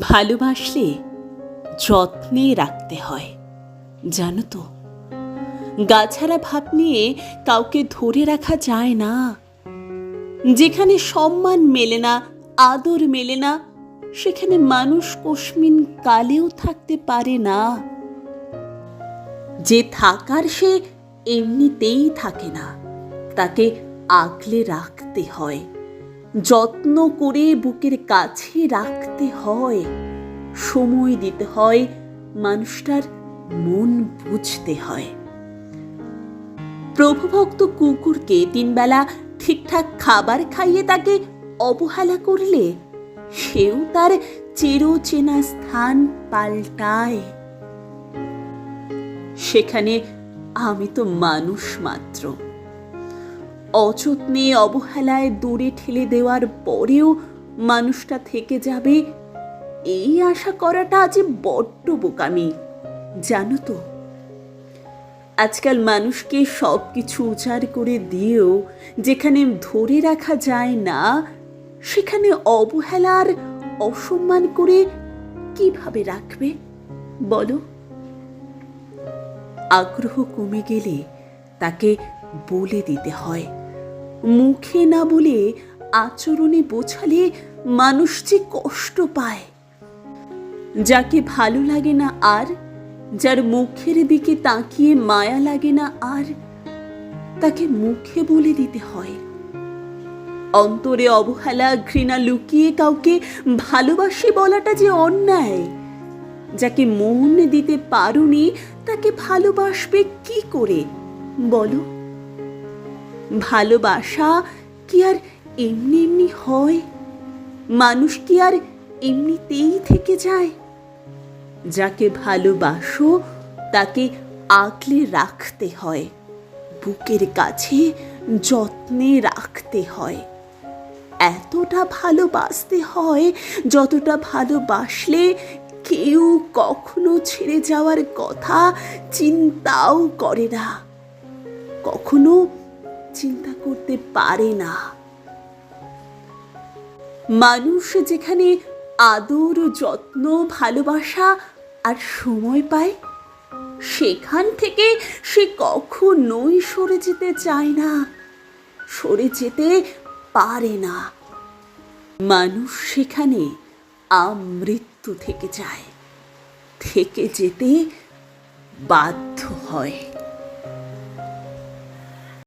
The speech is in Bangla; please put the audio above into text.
ভালোবাসলে যত্নে রাখতে হয়, জানো তো। গাছারা ভাব নিয়ে কাউকে ধরে রাখা যায় না। যেখানে সম্মান মেলে না, আদর মেলে না, সেখানে মানুষ কস্মিন কালেও থাকতে পারে না। যে থাকার সে এমনিতেই থাকে না, তাকে আগলে রাখতে হয়। যত্ন করে বুকের কাছে রাখতে হয়, সময় দিতে হয়, মানুষটার মন বুঝতে হয়। প্রভুভক্ত কুকুরকে তিনবেলা ঠিকঠাক খাবার খাইয়ে তাকে অবহেলা করলে সেও তার চিরচেনা স্থান পাল্টায়। সেখানে আমি তো মানুষ মাত্র। অযত্নে অবহেলায় দূরে ঠেলে দেওয়ার পরেও মানুষটা থেকে যাবে, এই আশা করাটা আজ বড্ড বোকামি, জানো তো। আজকাল মানুষকে সব কিছু উজাড় করে দিয়েও যেখানে ধরে রাখা যায় না, সেখানে অবহেলার অসম্মান করে কীভাবে রাখবে, বলো? আগ্রহ কমে গেলে তাকে বলে দিতে হয়। মুখে না বলে আচরণে বোঝালে মানুষ যে কষ্ট পায়। যাকে ভালো লাগে না আর, যার মুখের দিকে তাকিয়ে মায়া লাগে না আর, তাকে মুখে বলে দিতে হয়। অন্তরে অবহেলা, ঘৃণা লুকিয়ে কাউকে ভালোবাসি বলাটা যে অন্যায়, যাকে মন দিতে পারুনি তাকে ভালোবাসবে কি করে, বলো? ভালোবাসা কি আর এমনি এমনি হয়? মানুষ কি আর এমনিতেই থেকে যায়? যাকে ভালোবাসো, তাকে আগলে রাখতে হয়। বুকের কাছে যত্নে রাখতে হয়। এতটা ভালোবাসতে হয়, যতটা ভালোবাসলে কেউ কখনো ছেড়ে যাওয়ার কথা চিন্তাও করে না। কখনো চিন্তা করতে পারে না। মানুষ যেখানে আদর, যত্ন, ভালোবাসা আর সময় পায়, সেখান থেকে সে কখনোই সরে যেতে চায় না, সরে যেতে পারে না। মানুষ সেখানে আমৃত্যু থেকে যায়, থেকে যেতে বাধ্য হয়।